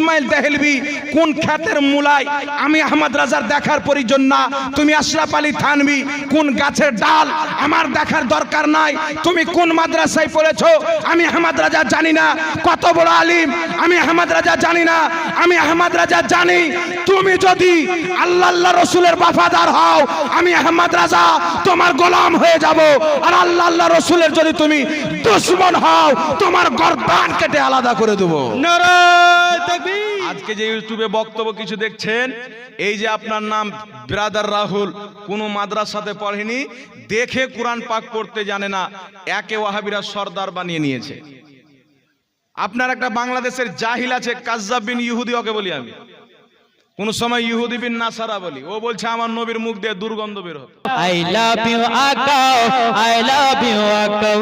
ইসমাইল দেহেলবি কোন খ্যাতের মূলায় আমি আহমদ রাজার দেখার প্রয়োজন না। তুমি আশরাফ আলী থানবি কোন গাছের ডাল? আমার দেখার দরকার নাই। তুমি কোন মাদ্রাসায় পড়েছো? আমি আহমদ রাজা জানি না। কত বড় আলিম? আমি আহমদ রাজা জানি না। আমি আহমদ রাজা জানি। তুমি যদি আল্লাহ আল্লাহ রসুলের বাফাদার হও, আমি আহমদ রাজা, তোমার গোলাম হয়ে যাব। আর আল্লাহ আল্লাহ রসুলের যদি তুমি দুশ্মন হও, তোমার গর্দান কেটে আলাদা করে দেবো। আজকে যে ইউটিউবে বক্তব্য কিছু দেখছেন, এই যে আপনার নাম ব্রাদার রাহুল, কোনো মাদ্রাসাতে পড়েনি, দেখে কোরআন পাক পড়তে জানে না, একে ওয়াহাবিরা সর্দার বানিয়ে নিয়েছে। আপনার একটা বাংলাদেশের জাহিল আছে কাজাবিন বিন ইহুদি, ওকে বলি আমি। কোন সময় ইহুদি বিন নাসারা বলি ও বলছে আমার নবীর মুখ দিয়ে দুর্গন্ধ বের হতো I love you, Akao. I love you, Akao.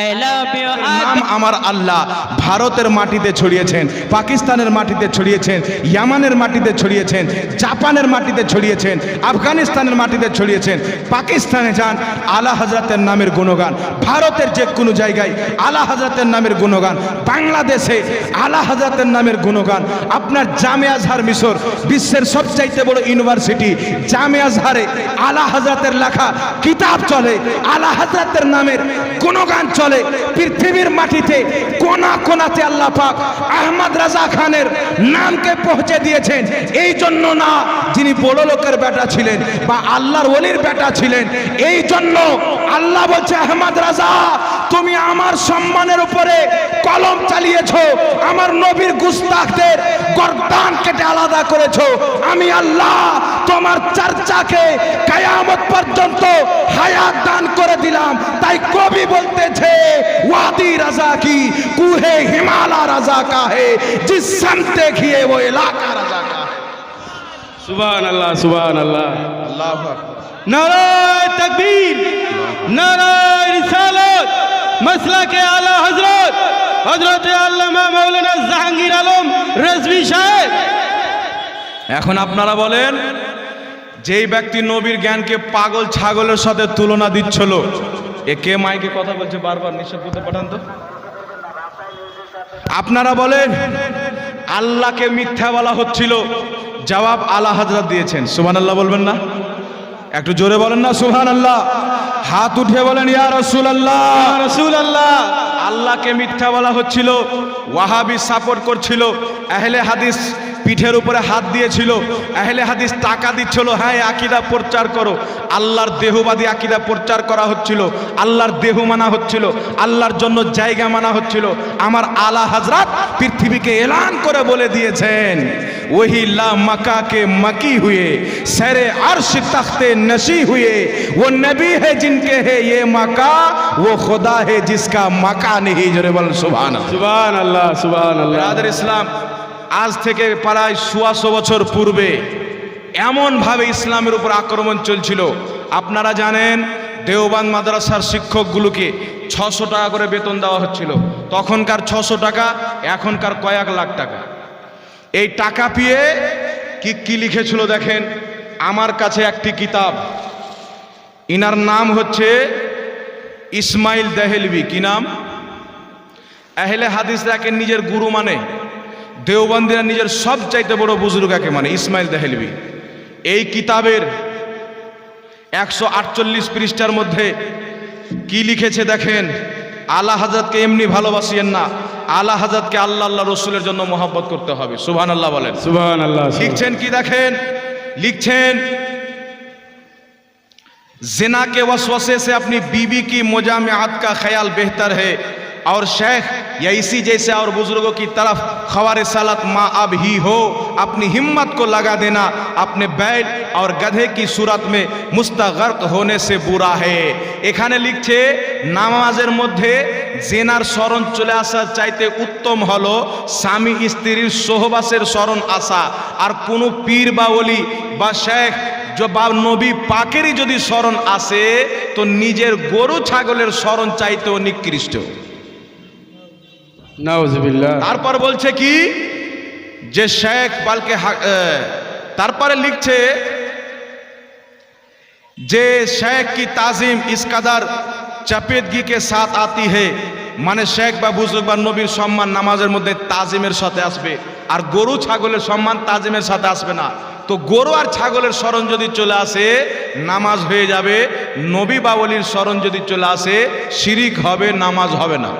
I love you, নাম আমার আল্লাহ ভারতের মাটিতে ছড়িয়েছেন পাকিস্তানের মাটিতে ছড়িয়েছেন ইয়ামানের মাটিতে ছড়িয়েছেন জাপানের মাটিতে ছড়িয়েছেন আফগানিস্তানের মাটিতে ছড়িয়েছেন পাকিস্তানে যান আলা হজরতের নামের গুণগান ভারতের যে কোনো জায়গায় আলা হজরতের নামের গুণগান বাংলাদেশে আলা হজরতের নামের গুণগান আপনার জামে আজহার মিশর বিশ্বের সবচাইতে বড় ইউনিভার্সিটি, জামে আজহারে, আলা হজরতের লেখা কিতাব চলে, আলা হজরতের নামের গুণগান চলে, পৃথিবীর মাটিতে কোনা কোনাতে আল্লাহ পাক আহমদ রাজা খানের নামকে পৌঁছে দিয়েছেন। এই জন্য না, যিনি বড় লোকের বেটা ছিলেন বা আল্লাহর ওলির বেটা ছিলেন এই জন্য আল্লাহ বলছে আহমদ রাজা তুমি আমার সম্মানের উপরে কলম চালিয়েছ আমার নবীর গুস্তাখদের গর্দান কেটে আলাদা করেছ। আমি আল্লাহ তোমার চর্চাকে কায়ামত পর্যন্ত হায়াত দান করে দিলাম। তাই কবি বলতেছে ওয়াদি রাজা কি? কুহে হিমালা রাজা কাহে? জিস সন্তে ঘিয়ে ও এলাকা রাজা কাহে। সুবহান আল্লাহ সুবহান আল্লাহ নারায় তাকবীর, নারায় রিসালাত, মাসলাকে আলা হযরত হযরত আল্লামা মাওলানা জাহাঙ্গীর আলম রেজভী সাহেব। এখন আপনারা বলেন, যেই ব্যক্তি নবীর জ্ঞানকে পাগল ছাগলের সাথে তুলনা দিচ্ছিল, এ কে মাইকে কথা বলছে বারবার নিঃশ্বাস করতে পাঠান তো? আপনারা বলেন, আল্লাহকে মিথ্যা বলা হচ্ছিল, জবাব আলা হাজরত দিয়েছেন। সুবহান আল্লাহ বলবেন না? একটু জোরে বলেন না সুহান আল্লাহ হাত উঠে বলেন, ইয়া রসুল আল্লাহ রসুল আল্লাহ আল্লাহকে মিথ্যা বলা হচ্ছিল, ওয়াহাবি সাপোর্ট করছিল, আহলে হাদিস পিঠের উপরে হাত দিয়েছিল। আহলে হাদিস টাকা দিচ্ছিল হ্যাঁ আকিদা প্রচার করো। আল্লাহর দেহবাদী আকিদা প্রচার করা হচ্ছিল আল্লাহর দেহ মানা হচ্ছিল আল্লাহর জন্য জায়গা মানা হচ্ছিল। আমার আলা হাজরাত পৃথিবীকে এলান করে বলে দিয়েছেন ওহি লা মকা কে মকি হুয়ে সেরে আরশ তখতে নসি হুয়ে ও নবী হে জিনকে হে ইয়ে মকা ও খোদা হে জিসকা মকা নেহি জরে বল সুবহান সুবহান আল্লাহ সুবহান আল্লাহ ইসলাম আজ থেকে প্রায় সোয়াশো বছর পূর্বে এমনভাবে ইসলামের উপর আক্রমণ চলছিল। আপনারা জানেন, দেওবান মাদ্রাসার শিক্ষকগুলোকে ছশো টাকা করে বেতন দেওয়া হচ্ছিল। তখনকার ছশো টাকা, এখনকার কয়েক লাখ টাকা। এই টাকা পেয়ে কি কি লিখেছিল দেখেন? আমার কাছে একটি কিতাব। ইনার নাম হচ্ছে ইসমাইল দেহেলবি কি নাম? আহলে হাদিসরাকে নিজের গুরু মানে। দেওবন্দিরা নিজের সবচাইতে বড় বুজুর্গ একে মানে? ইসমাইল দেহেলবি এই কিতাবের একশো আটচল্লিশ পৃষ্ঠার মধ্যে কি লিখেছে দেখেন? আল্লাহ হাজাতকে এমনি ভালোবাসিয়েন না। আল্লাহ হাজাতকে আল্লাহ আল্লাহ রসুলের জন্য মহব্বত করতে হবে। সুবহান আল্লাহ বলেন। সুবহান আল্লাহ লিখছেন কি দেখেন? লিখছেন জেনাকে ওয়াসে আপনি বিবি কি बीवी की খেয়াল বেহতার ख्याल और शेख या इसी जैसे और बुजुर्गों की तरफ खवार सालत माँ अब ही हो अपनी हिम्मत को लगा देना अपने बैल और गधे की सूरत में मुस्तगर्क होने से बुरा है এখানে লিখছে নামাজের মধ্যে জেনার স্মরণ চলে আসার চাইতে উত্তম হলো স্বামী স্ত্রীর সহবাসের স্মরণ আসা আর কোনো পীর বা অলি বা শেখ য- বা নবী পাকেরই যদি স্মরণ আসে তো নিজের গরু ছাগলের স্মরণ চাইতেও নিকৃষ্ট নাউজুবিল্লাহ তারপর বলছে কি? যে শেখ বালকে তারপরে লিখছে, যে শেখ কি তাজিম ইস কাদার চাপেদগি কে সাথ আতি হে। মানে শেখ বা বুজুর্গ বা নবীর সম্মান নামাজের মধ্যে তাজিমের সাথে আসবে। আর গরু ছাগলের সম্মান তাজিমের সাথে আসবে না। তো গরু আর ছাগলের স্মরণ যদি চলে আসে, নামাজ হয়ে যাবে। নবী বাবলির স্মরণ যদি চলে আসে, শিরিক হবে, নামাজ হবে না।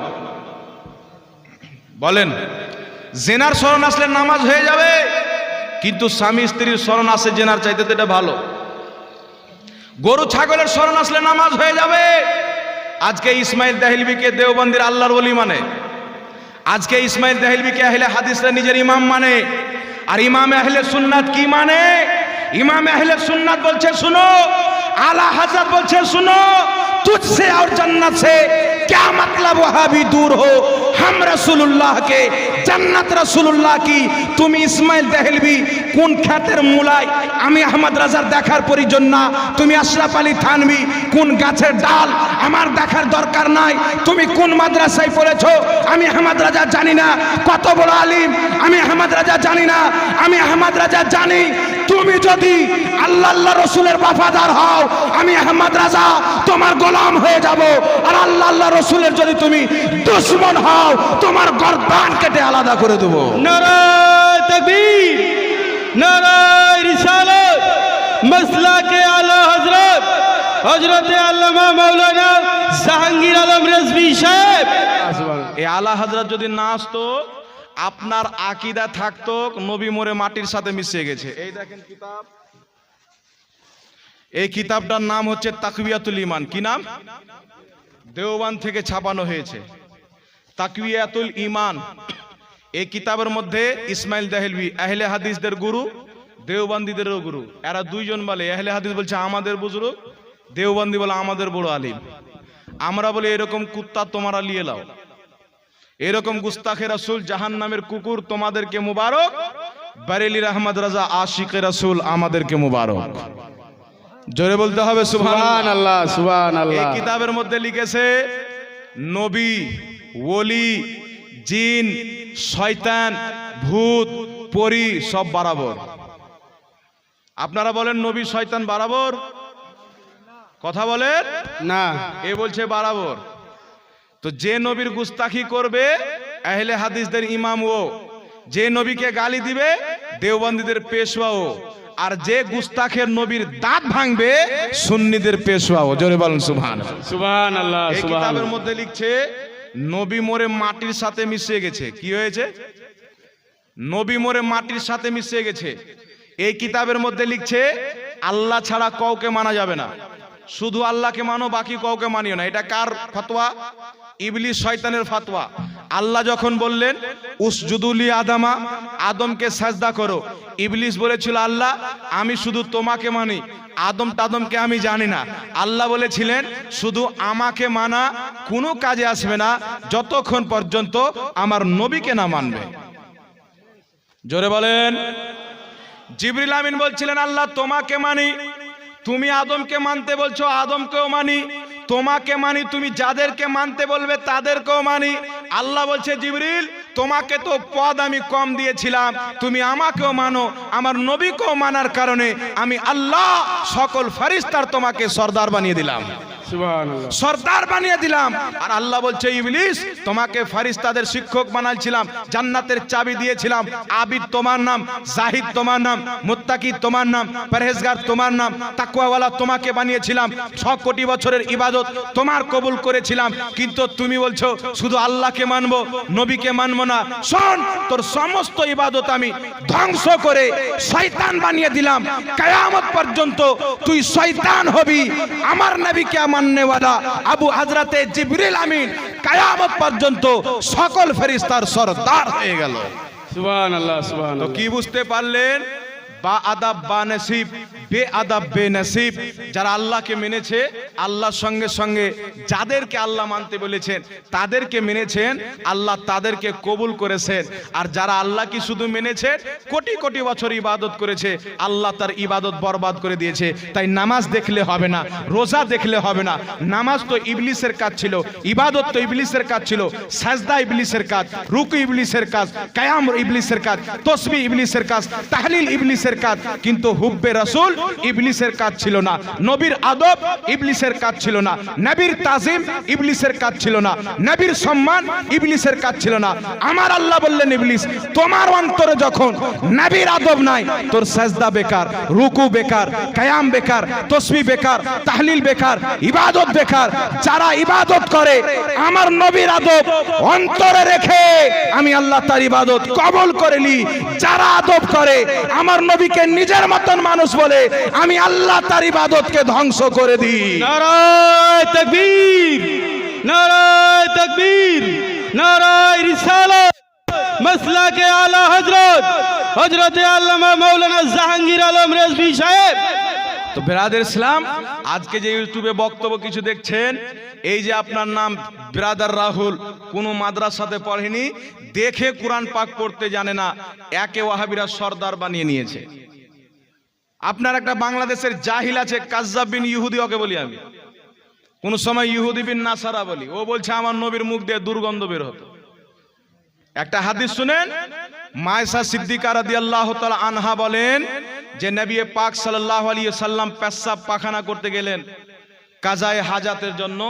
বলেন জেনার স্মরণ আসলে নামাজ হয়ে যাবে কিন্তু স্বামী স্ত্রীর স্মরণ আসে জেনার চাইতে তো এটা ভালো গরু ছাগলের স্মরণ আসলে নামাজ হয়ে যাবে আজকে ইসমাইল দাহিলবিকে দেওবন্দির আল্লাহর বলি মানে আজকে ইসমাইল দাহিলবিকে আহলে হাদিসরা নিজের ইমাম মানে আর ইমাম আহলে সুন্নাত কি মানে ইমাম আহলে সুন্নাত বলছে শুনো আলা হাজার বলছে শুনো तुझसे और जन्नत से क्या मतलब वहां भी दूर हो हम रसूलुल्लाह के जन्नत रसूलुल्लाह की तुम इस्माइल दहलवी কোন খ্যাতের মূলায় আমি আহমদ রাজার দেখার প্রয়োজন না? তুমি আশরাফ আলী থানভি, কোন গাছের ডাল আমার দেখার দরকার নাই? তুমি কোন মাদ্রাসায় পড়েছ? আমি আহমদ রাজা জানি না। কত বড় আলিম, আমি আহমদ রাজা জানি না। আমি আহমদ রাজা জানি। তুমি যদি আল্লাহ আল্লাহ রসুলের বাফাদার হও, আমি আহমদ রাজা, তোমার গোলাম হয়ে যাব। আর আল্লাহ আল্লাহ রসুলের যদি তুমি দুশ্মন হও, তোমার গর্দান কেটে আলাদা করে দেবো। নারায় তকবীর। মসলা কে আলা হজরত আলম আলা হাজরাত যদি না আসতো, আপনার আকিদা থাকতো, নবী মোরে মাটির সাথে মিশে গেছে। এই দেখেন কিতাব। এই কিতাবটার নাম হচ্ছে তাকবিয়াতুল ইমান কি নাম? দেওবান থেকে ছাপানো হয়েছে। তাকবিয়াতুল ইমান এই কিতাবের মধ্যে ইসমাইল দাহেলভি আহলে হাদিসদের গুরু দেওবান্দিদেরও গুরু। এরা দুইজন বলে আহলে হাদিস বলছে আমাদের বুজুর্গ দেওবান্দি বলে আমাদের বড় আলিম। আমরা বলি এরকম কুত্তা তোমরা লিয়ে লাও। এরকম গুস্তাখে রাসূল জাহান নামের কুকুর তোমাদেরকে মুবারক। বারেলির আহমদ রাজা আশিকে রাসূল আমাদেরকে মুবারক। জোরে বলতে হবে সুবহান আল্লাহ সুবহান এই আল্লাহ কিতাবের মধ্যে লিখেছে নবী ওলি জিন শয়তান ভূত পরি সব বরাবর। আপনারা বলেন নবী শয়তান বরাবর? কথা বলেন? না। এ বলছে বরাবর। তো যে নবীর গুস্তাখি করবে আহলে হাদিসদের ইমাম ও। যে নবীকে গালি দিবে দেওবন্দীদের পেশওয়া ও। আর যে গুস্তাখের নবীর দাঁত ভাঙবে সুন্নিদের পেশওয়া ও। জোরে বলেন সুবহান সুবহান আল্লাহ কিতাবের মধ্যে লিখছে নবী মোরে মাটির সাথে মিশে গেছে। কি হয়েছে? নবী মোরে মাটির সাথে মিশে গেছে। এই কিতাবের মধ্যে লিখছে, আল্লাহ ছাড়া কাউকে মানা যাবে না। শুধু আল্লাহকে মানো, বাকি কাউকে মানিও না। এটা কার ফতোয়া? ইবলিস শয়তানের ফতোয়া। আল্লাহ যখন বললেন উসজুদুলি আদামা, আদমকে সাজদা করো। ইবলিস বলেছিল, আল্লাহ, আমি শুধু তোমাকে মানি। আদম টাদমকে আমি জানি না। আল্লাহ বলেছিলেন, শুধু আমাকে মানা কোনো কাজে আসবে না, যতক্ষণ পর্যন্ত আমার নবীকে না মানবে। জোরে বলেন। জিবরিল আমিন বলছিলেন, আল্লাহ, তোমাকে মানি। তুমি আদমকে মানতে বলছো, আদমকেও মানি। তোমাকে মানি, তুমি যাদেরকে মানতে বলবে, তাদেরকেও মানি। আল্লাহ বলছে, জিবরিল তোমাকে তো পদ আমি কম দিয়েছিলাম। তুমি আমাকেও মানো, আমার নবীকেও মানার কারণে আমি আল্লাহ সকল ফারিস্তার তোমাকে সর্দার বানিয়ে দিলাম। সর্দার বানিয়ে দিলাম। আর আল্লাহ বলছে, ইবলিস, তোমাকে ফারিস্তাদের শিক্ষক বানাইছিলাম, জান্নাতের চাবি দিয়েছিলাম। আবিদ তোমার নাম, জাহিদ তোমার নাম, মুত্তাকি তোমার নাম, পরহেজগার তোমার নাম, তাকওয়াওয়ালা তোমাকে বানিয়েছিলাম। ছ কোটি বছরের ইবাদত তোমার কবুল করেছিলাম। কিন্তু তুমি বলছো, শুধু আল্লাহকে মানবো, নবীকে মানবো না। শোন, তোর সমস্ত ইবাদত আমি ধ্বংস করে শয়তান বানিয়ে দিলাম। কায়ামত পর্যন্ত তুই শয়তান হবি। আমার নবীকে মাননেওয়ালা আবু হাজরাতে জিবরিল আমিন কায়ামত পর্যন্ত সকল ফেরিস্তার সরদার হয়ে গেল। সুবহানাল্লাহ সুবহানাল্লাহ। তো কি বুঝতে পারলেন? বা আদাব বা নসিব। বে আদাব, বে নসিব, যারা আল্লাহকে মেনেছে আল্লাহর সঙ্গে সঙ্গে যাদেরকে আল্লাহ মানতে বলেছেন, তাদেরকে মেনেছেন, আল্লাহ তাদেরকে কবুল করেছেন। আর যারা আল্লাহ কি শুধু মেনেছে, কোটি কোটি বছর ইবাদত করেছে, আল্লাহ তার ইবাদত বরবাদ করে দিয়েছে। তাই নামাজ দেখলে হবে না, রোজা দেখলে হবে না। নামাজ তো ইবলিসের কাজ ছিল, ইবাদত তো ইবলিসের কাজ ছিল, সাজদা ইবলিসের কাজ, রুকু ইবলিসের কাজ কায়াম ইবলিসের কাজ, তসবি ইবলিসের কাজ, তাহলিল ইবলিসের কাজ, কিন্তু হুব্বে রাসূল ইবলিসের কাজ ছিল না। নবীর আদব ইবলিসের কাজ ছিল না। নবীর তাজিম ইবলিসের কাজ ছিল না। নবীর সম্মান ইবলিসের কাজ ছিল না। আমার আল্লাহ বললেন, ইবলিস, তোমার অন্তরে যখন নবীর আদব নাই, তোর সাজদা বেকার, রুকু বেকার কায়াম বেকার, তসবি বেকার, তাহলিল বেকার, ইবাদত বেকার। যারা ইবাদত করে, আমার নবীর আদব অন্তরে রেখে আমি আল্লাহ তার ইবাদত কবল করে নি যারা আদব করে, আমার নবীকে নিজের মতন মানুষ বলে আমি আল্লাহ তার ইবাদতকে ধ্বংস করে দিই। নারায় তকবীর নারায় তকবীর নারায় রিসালাত। মসলা কে আলা হজরত হজরত আল্লামা মৌলানা জাহাঙ্গীর আলম রেজভি সাহেব। তো বেরাদের ইসলাম আজকে যে ইউটিউবে বক্তব্য কিছু দেখছেন এই যে আপনার নাম ব্রাদার রাহুল কোনো মাদ্রাসাতে পড়েনি দেখে কোরআন পাক পড়তে জানে না একে ওয়াহাবিরা সর্দার বানিয়ে নিয়েছে। আপনার একটা বাংলাদেশের জাহিল আছে, কাজ্জাব বিন ইহুদি, ওকে বলি আমি। কোন সময় ইহুদি বিন নাসারা বলি। ও বলছে, আমার নবীর মুখ দিয়ে দুর্গন্ধ বের হতো। একটা হাদিস শুনেন মায়সা সিদ্দিকা রাদিয়াল্লাহু তাআলা আনহা বলেন যে, নবী পাক সাল্লাল্লাহু আলাইহি সাল্লাম পেশাব পাখানা করতে গেলেন কাজায়ে হাজাতের জন্য।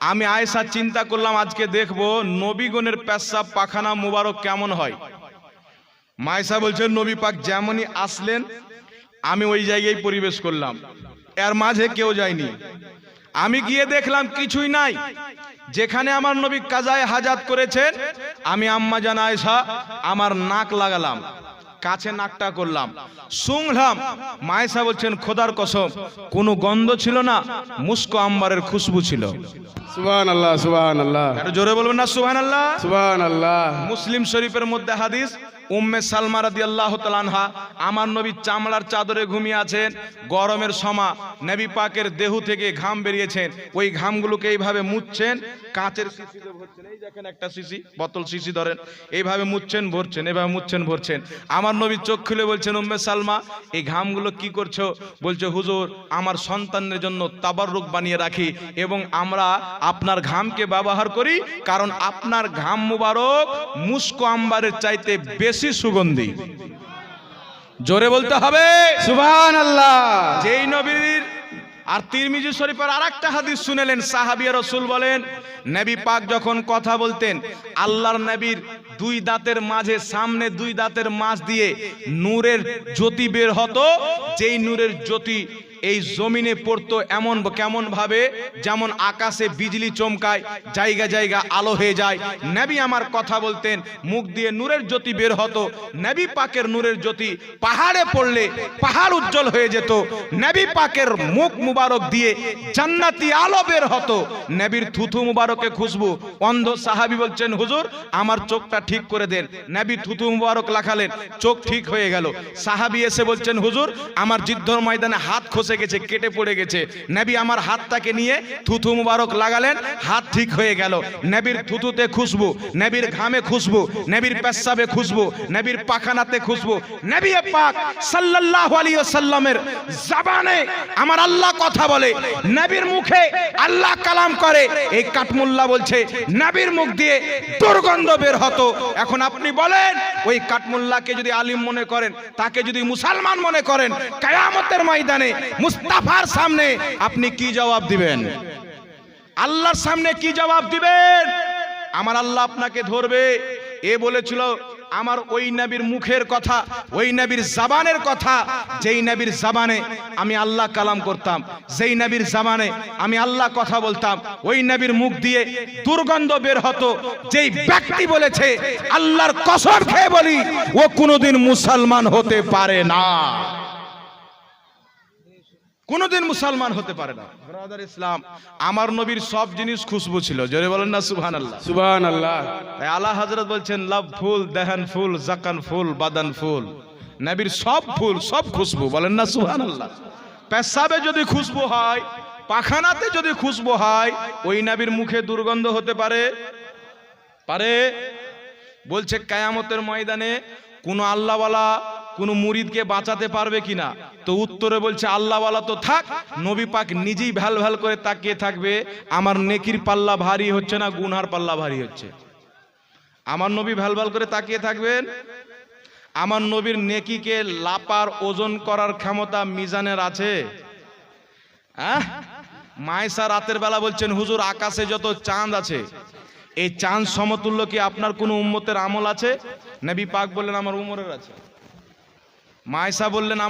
আমি আয়েশা চিন্তা করলাম, আজকে দেখব নবীগণের পেশাব পাখানা মুবারক কেমন হয়? মায়েশা বলছেন নবী পাক যেমনই আসলেন আমি ওই জায়গায় পরিবেশ করলাম। এর মাঝে কেউ যায়নি। আমি গিয়ে দেখলাম কিছুই নাই। যেখানে আমার নবী কাজায় হাজাত করেছেন আমি আম্মা জান আয়েশা আমার নাক লাগালাম কাছে নাকটা করলাম শুংলাম মায়েশা বলছেন খোদার কসম কোনো গন্ধ ছিল না মুস্কো আম্বারের খুশবু ছিল। সুবহান আল্লাহ সুবহান আল্লাহ জোরে বলবেন না সুবহানাল্লাহ? সুবহান আল্লাহ মুসলিম শরীফের মধ্যে হাদিস উম্মে সালমা রাদিয়াল্লাহু তাআলা আনহা আমার নবী চামড়ার চাদরে ঘুমিয়ে আছেন, গরমের সমা নবী পাকের দেহ থেকে ঘাম বেরিয়েছেন, ওই ঘামগুলোকে এইভাবে মুছছেন, কাঁচের শিশিতে ভরছেন, এই দেখেন একটা শিশি, বোতল শিশি ধরেন, এইভাবে মুচ্ছেন ভরছেন এভাবে মুচ্ছেন ভরছেন। আমার নবী চোখ খুলে বলছেন, উম্মে সালমা, এই ঘামগুলো কি করছ? বলছে, হুজুর, আমার সন্তানের জন্য তাবাররুক বানিয়ে রাখি এবং আমরা আপনার ঘামকে ব্যবহার করি, কারণ আপনার ঘাম মুবারক মুস্কো আম্বারের চাইতে বেশি সুগন্ধি। জোরে বলতে হবে। সুবহান আল্লাহ যেই নবীর আর তিরমিজি শরীফের আর একটা হাদিস শুনেলেন সাহাবিয়া রসুল বলেন নবী পাক যখন কথা বলতেন আল্লাহর নবীর দুই দাঁতের মাঝে সামনে দুই দাঁতের মাঝ দিয়ে নূরের জ্যোতি বের হতো। যেই নূরের জ্যোতি এই জমিনে পড়তো এমন কেমন ভাবে যেমন আকাশে বিজলি চমকায়, জায়গা জায়গা আলো হয়ে যায়। নবী আমার কথা বলতেন, মুখ দিয়ে নূরের জ্যোতি বের হতো, নবী পাকের নূরের জ্যোতি পাহাড়ে পড়লে পাহাড় উজ্জ্বল হয়ে যেত। নবী পাকের মুখ মুবারক দিয়ে জান্নাতি আলো বের হতো। নবীর থুথু মুবারকে খুশবু। অন্ধ সাহাবি বলছেন, হুজুর, আমার চোখটা ঠিক করে দেন। নবী থুথু মুবারক লাখালেন চোখ ঠিক হয়ে গেল। সাহাবি এসে বলছেন, হুজুর, আমার যুদ্ধর ময়দানে হাত খসে গেছে, কেটে পড়ে গেছে। নবী আমার হাতটাকে নিয়ে থুথু মুবারক লাগালেন, হাত ঠিক হয়ে গেল। নবীর থুতুতে খুশবু, নবীর ঘামে খুশবু, নবীর পেশাবে খুশবু, নবীর পাখানাতে খুশবু। নবী পাক সাল্লাল্লাহু আলাইহি সাল্লামের জবানে আমার আল্লাহ কথা বলে, নবীর মুখে আল্লাহ কালাম করে। এই কাটমুল্লা বলছে, নবীর মুখ দিয়ে দুর্গন্ধ বের হতো। এখন আপনি বলেন, ওই কাটমুল্লাকে যদি আলিম মনে করেন, তাকে যদি মুসলমান মনে করেন, কায়ামতের ময়দানে মুস্তাফার সামনে আপনি কি জবাব দিবেন? আল্লাহর সামনে কি জবাব দিবেন? আমার আল্লাহ আপনাকে ধরবে। এ বলেছিল, আমার ওই নবীর মুখের কথা, ওই নবীর জাবানের কথা, যেই নবীর জাবানে আমি আল্লাহ কালাম করতাম, যেই নবীর জাবানে আমি আল্লাহ কথা বলতাম, ওই নবীর মুখ দিয়ে দুর্গন্ধ বের হতো, যেই ব্যক্তি বলেছে, আল্লাহর কসম খেয়ে বলি, ও কোনোদিন মুসলমান হতে পারে না। কোনোদিন মুসলমান হতে পারে না। ব্রাদার ইসলাম আমার নবীর সব জিনিস খুশবু ছিল। জোরে বলেন না সুবহান আল্লাহ সুবহান আল্লাহ তাই আলা হজরত বলছেন লাভ ফুল দেহান ফুল জাকান ফুল বাদান ফুল। নবীর সব ফুল সব খুশবু বলেন না সুবহান আল্লাহ পেশাবে যদি খুশবু হয় পাখানাতে যদি খুশবু হয় ওই নবীর মুখে দুর্গন্ধ হতে পারে? পারে? বলছে কায়ামতের ময়দানে কোনো আল্লাহওয়ালা কোনো মুরিদকে বাঁচাতে পারবে কিনা? তো উত্তরে বলছে, আল্লাহওয়ালা তো থাক, নবী পাক নিজেই ভ্যাল ভ্যাল করে তাকিয়ে থাকবে। আমার নেকির পাল্লা ভারী হচ্ছে না, গুনহার পাল্লা ভারী হচ্ছে? আমার নবী ভ্যাল ভ্যাল করে তাকিয়ে থাকবেন। আমার নবীর নেকিকে লাপার ওজন করার ক্ষমতা মিজানের আছে। হ্যাঁ মায়েসা রাতের বেলা বলছেন, হুজুর, আকাশে যত চাঁদ আছে, এই চাঁদ সমতুল্য কি আপনার কোনো উম্মতের আমল আছে? নবী পাক বললেন, আমার উমরের আছে। মায়েসা বললেন